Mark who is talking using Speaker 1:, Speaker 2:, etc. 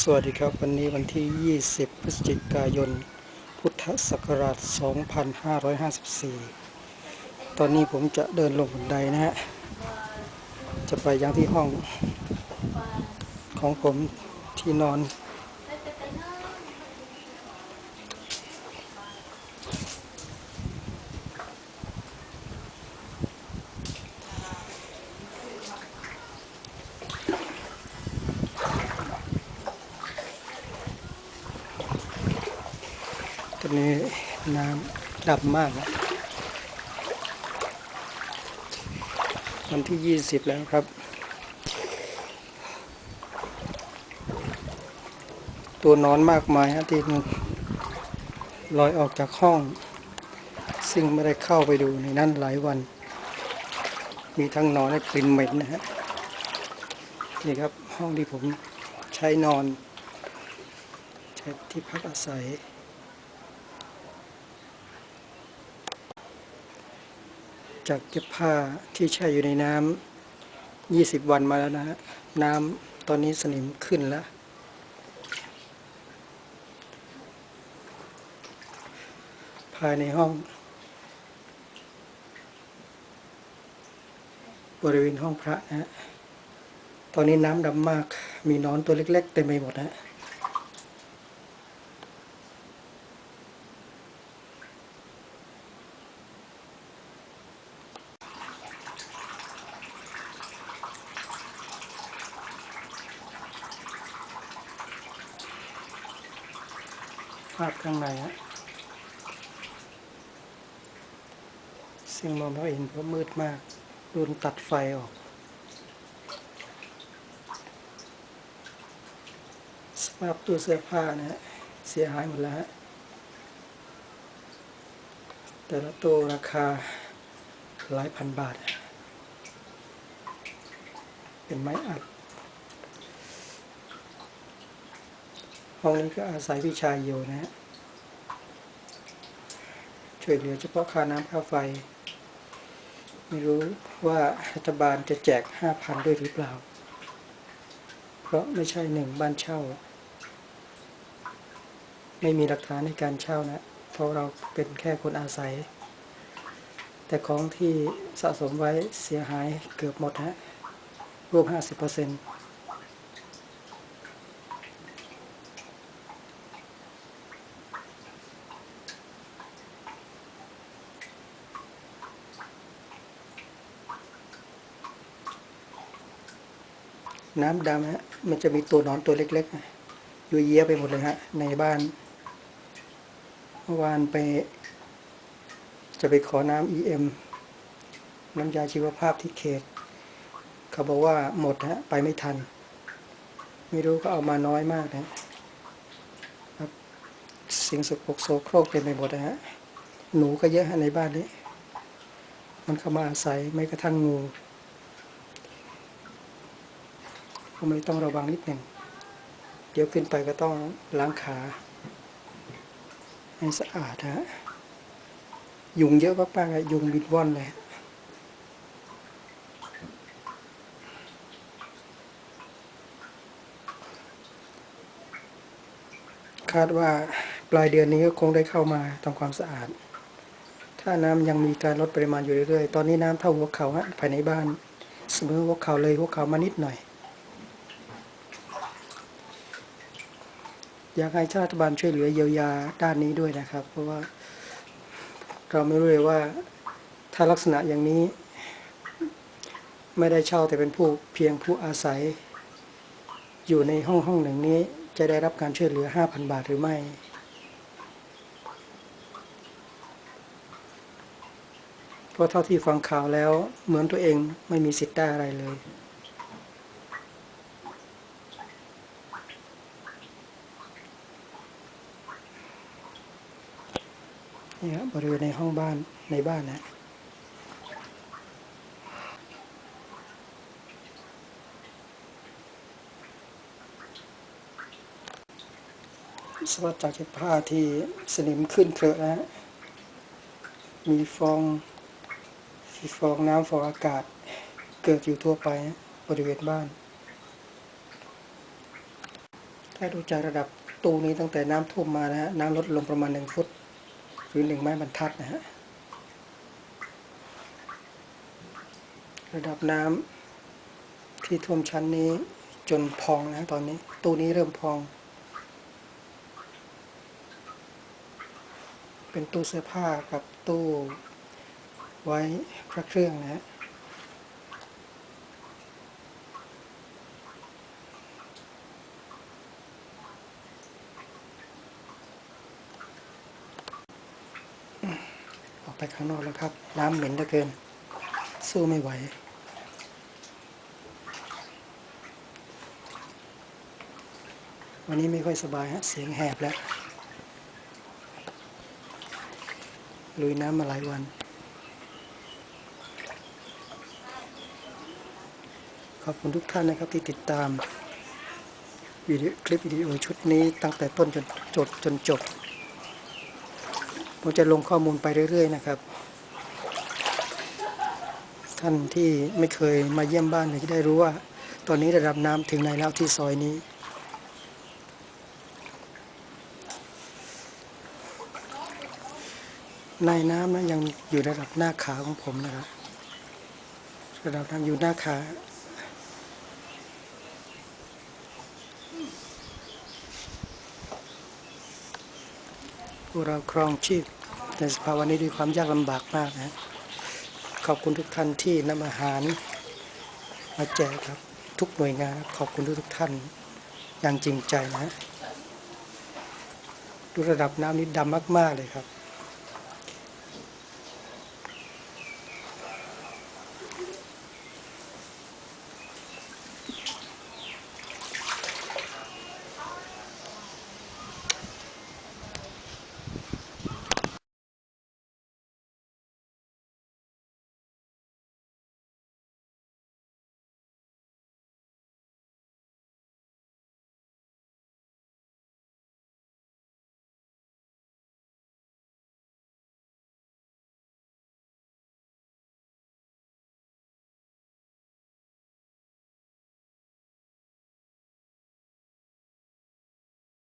Speaker 1: สวัสดีครับวันนี้วันที่ 20 พฤศจิกายน พุทธศักราช 2554 ตอนนี้ผมจะเดินลงบันไดนะฮะ จะไปยังที่ห้องของผมที่นอน ตอนนี้น้ำ ดำมากนะวันที่20แล้วครับ ตัวนอนมากมายฮะที่ลอยออกจากห้อง ซึ่งไม่ได้เข้าไปดูในนั้นหลายวัน มีทั้งนอนและกลิ่นเหม็นนะฮะ นี่ครับห้องที่ผมใช้นอน ใช้ที่พักอาศัย จากเก็บผ้าที่แช่อยู่ในน้ำ20วันมาแล้วนะฮะ น้ำตอนนี้สนิมขึ้นแล้ว ภายในห้อง บริเวณห้องพระนะฮะ ตอนนี้น้ำดำมาก มีหนอนตัวเล็ก ๆ เต็มไปหมดนะฮะาพข้างในฮะซึ่งมองไม่เห็นเพราะมืดมาก โดนตัดไฟออก สภาพตู้เสื้อผ้านะฮะ เสียหายหมดแล้วฮะ แต่ละตู้ราคาหลายพันบาท เป็นไม้อัด ห้องนี้ก็อาศัยพี่ชายอยู่นะฮะช่วยเหลือเฉพาะค่าน้ำค่าไฟ ไม่รู้ว่ารัฐบาลจะแจกห้าพันด้วยหรือเปล่า เพราะไม่ใช่หนึ่งบ้านเช่า ไม่มีหลักฐานในการเช่านะ เพราะเราเป็นแค่คนอาศัย แต่ของที่สะสมไว้เสียหายเกือบหมดฮะรวมห้าสิบเปอร์เซ็นต์ น้ำดำฮะ มันจะมีตัวนอนตัวเล็กๆอยู่เยียไปหมดเลยฮะ ในบ้าน เมื่อวานไป จะไปขอน้ำ EM น้ำยาชีวภาพที่เขต เขาบอกว่าหมดฮะ ไปไม่ทัน ไม่รู้ก็เอามาน้อยมากนะครับ สิ่งสกปรกโสโครกเต็มไปหมดนะฮะ หนูก็เยอะฮะในบ้านนี้ มันเข้ามาอาศัยไม่กระทั่งงู ก็ไม่ต้องระวังนิดหนึ่ง เดี๋ยวขึ้นไปก็ต้องล้างขาให้สะอาดฮะ ยุงเยอะมากๆอะยุงบินว่อนเลยคาดว่าปลายเดือนนี้ก็คงได้เข้ามาทำความสะอาด ถ้าน้ำยังมีการลดปริมาณอยู่เรื่อยๆ ตอนนี้น้ำเท่าหัวเข่าฮะภายในบ้าน เสมอหัวเข่าเลยหัวเขามานิดหน่อย อยากให้ชาติบาลช่วยเหลือเยียวยาด้านนี้ด้วยนะครับ เพราะว่าเราไม่รู้เลยว่าถ้าลักษณะอย่างนี้ ไม่ได้เช่าแต่เป็นผู้เพียงผู้อาศัย อยู่ในห้องห้องหนึ่งนี้ จะได้รับการช่วยเหลือ 5,000 บาทหรือไม่เพราะเท่าที่ฟังข่าวแล้วเหมือนตัวเองไม่มีสิทธิ์ได้อะไรเลย นี่ครับบริเวณในห้องบ้านในบ้านนะสวัสดจากผ้าที่สนิมขึ้นเครอะนะมีฟองฟองน้ำฟองอากาศเกิดอยู่ทั่วไปนะบริเวณบ้าน ถ้าดูจากระดับตู้นี้ตั้งแต่น้ำท่วมมานะฮะน้ำลดลงประมาณหนึ่งฟุต หรือหนึ่งไม้บรรทัดนะฮะ ระดับน้ำที่ท่วมชั้นนี้จนพองนะตอนนี้ ตู้นี้เริ่มพอง เป็นตู้เสื้อผ้ากับตู้ไว้พระเครื่องนะฮะ ไปข้างนอกแล้วครับ น้ำเหม็นเหลือเกิน สู้ไม่ไหว วันนี้ไม่ค่อยสบายฮะ เสียงแหบแล้ว ลุยน้ำมาหลายวัน ขอบคุณทุกท่านนะครับที่ติดตามวิดีโอคลิปวิดีโอชุดนี้ตั้งแต่ต้นจนจบจนจบ ผมจะลงข้อมูลไปเรื่อย ๆ นะครับ ท่านที่ไม่เคยมาเยี่ยมบ้านจะได้รู้ว่า ตอนนี้ระดับน้ำถึงไหนแล้วที่ซอยนี้ ในน้ำนะยังอยู่ระดับหน้าขาของผมนะครับ ระดับน้ำอยู่หน้าขา พวกเราครองชีพในสภาวะนี้ด้วยความยากลำบากมากนะขอบคุณทุกท่านที่นำอาหารมาแจกครับทุกหน่วยงานขอบคุณทุกๆท่านอย่างจริงใจนะดูระดับน้ำนี้ดำมาก ๆ เลยครับ